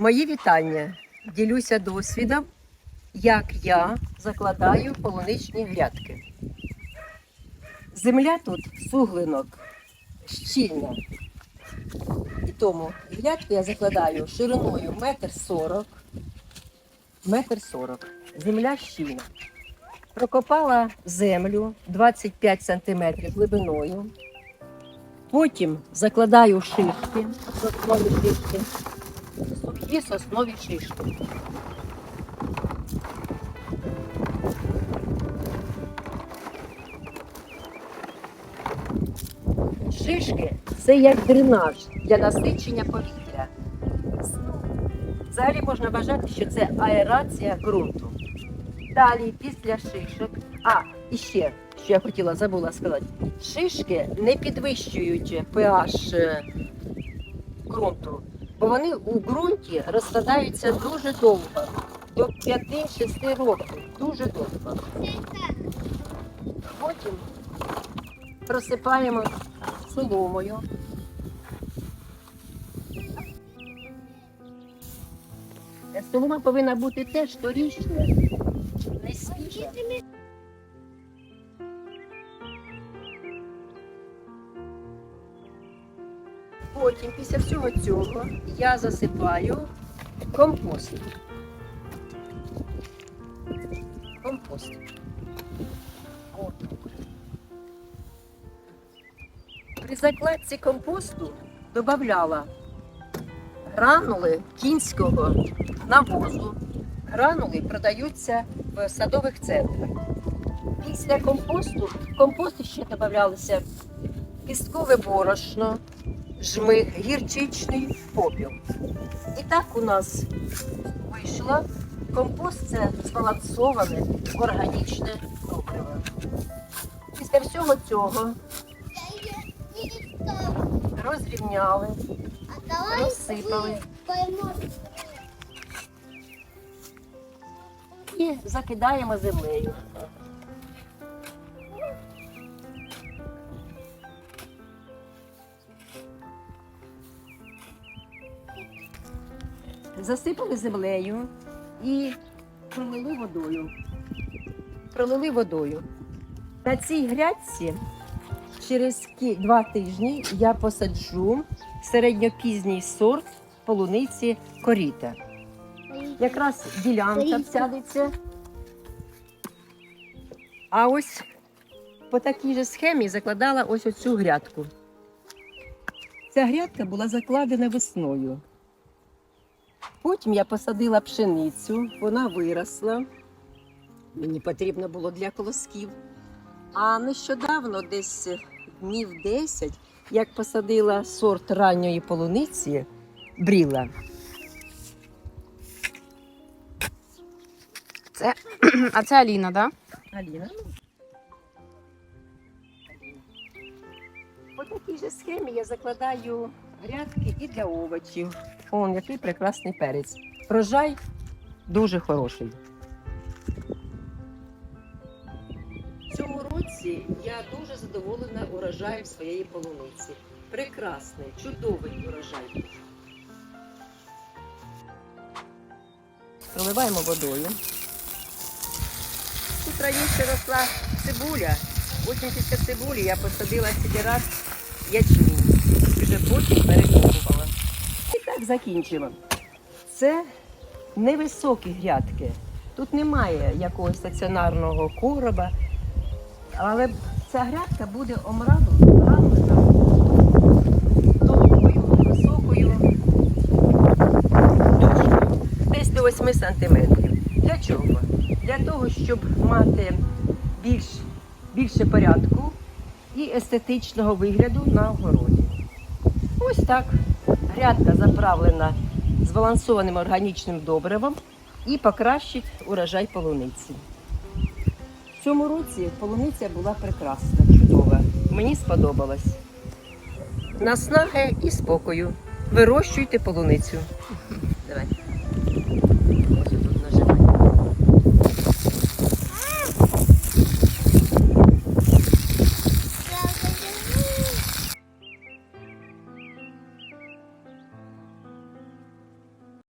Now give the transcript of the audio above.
Мої вітання. Ділюся досвідом, як я закладаю полуничні грядки. Земля тут суглинок щільна. І тому грядку я закладаю шириною метр сорок. Метр сорок. Земля щільна. Прокопала землю 25 сантиметрів глибиною. Потім закладаю шишки, шишки, сухі соснові шишки. Шишки це як дренаж для насичення повітря. Взагалі можна вважати, що це аерація ґрунту. Далі, після шишок, а і ще, що я хотіла забула сказати, шишки не підвищують pH е, ґрунту, бо вони у ґрунті розкладаються дуже довго, до 5-6 років, дуже довго. Потім просипаємо соломою. Солома повинна бути теж торічна, не свіжа. Потім, після всього цього, я засипаю компост. Компост. При закладці компосту додавала гранули кінського навозу. Гранули продаються в садових центрах. Після компосту в компост ще додавалося кісткове борошно, жмих, гірчичний попіл. І так у нас вийшло. Компост це збалансоване органічне добриво. Після всього цього розрівняли, розсипали і закидаємо землею. Засипали землею і пролили водою. Пролили водою. На цій грядці через два тижні я посаджу середньопізній сорт полуниці коріта. Якраз ділянка Коріта. всядеться. А ось по такій же схемі закладала ось оцю грядку. Ця грядка була закладена весною. Потім я посадила пшеницю, вона виросла. Мені потрібно було для колосків. А нещодавно, десь днів 10, як посадила сорт ранньої полуниці бріла. Це, а це Аліна, так? Аліна. ну. По такій же схемі я закладаю грядки і для овочів. Он який прекрасний перець. Врожай дуже хороший. В цьому році я дуже задоволена урожаєм своєї полуниці. Прекрасний, чудовий урожай. Проливаємо водою. Тут раніше росла цибуля. Потім після цибулі я посадила сідірат ячмінь. Вже потім перекопувала. Закінчимо. Це невисокі грядки. Тут немає якогось стаціонарного короба. Але ця грядка буде омрамлена довгою, високою дошкою. Десь до 8 сантиметрів. Для чого? Для того, щоб мати більш, більше порядку і естетичного вигляду на огороді. Ось так. Грядка заправлена збалансованим органічним добривом і покращить урожай полуниці. В цьому році полуниця була прекрасна, чудова. Мені сподобалось. Наснаги і спокою. Вирощуйте полуницю.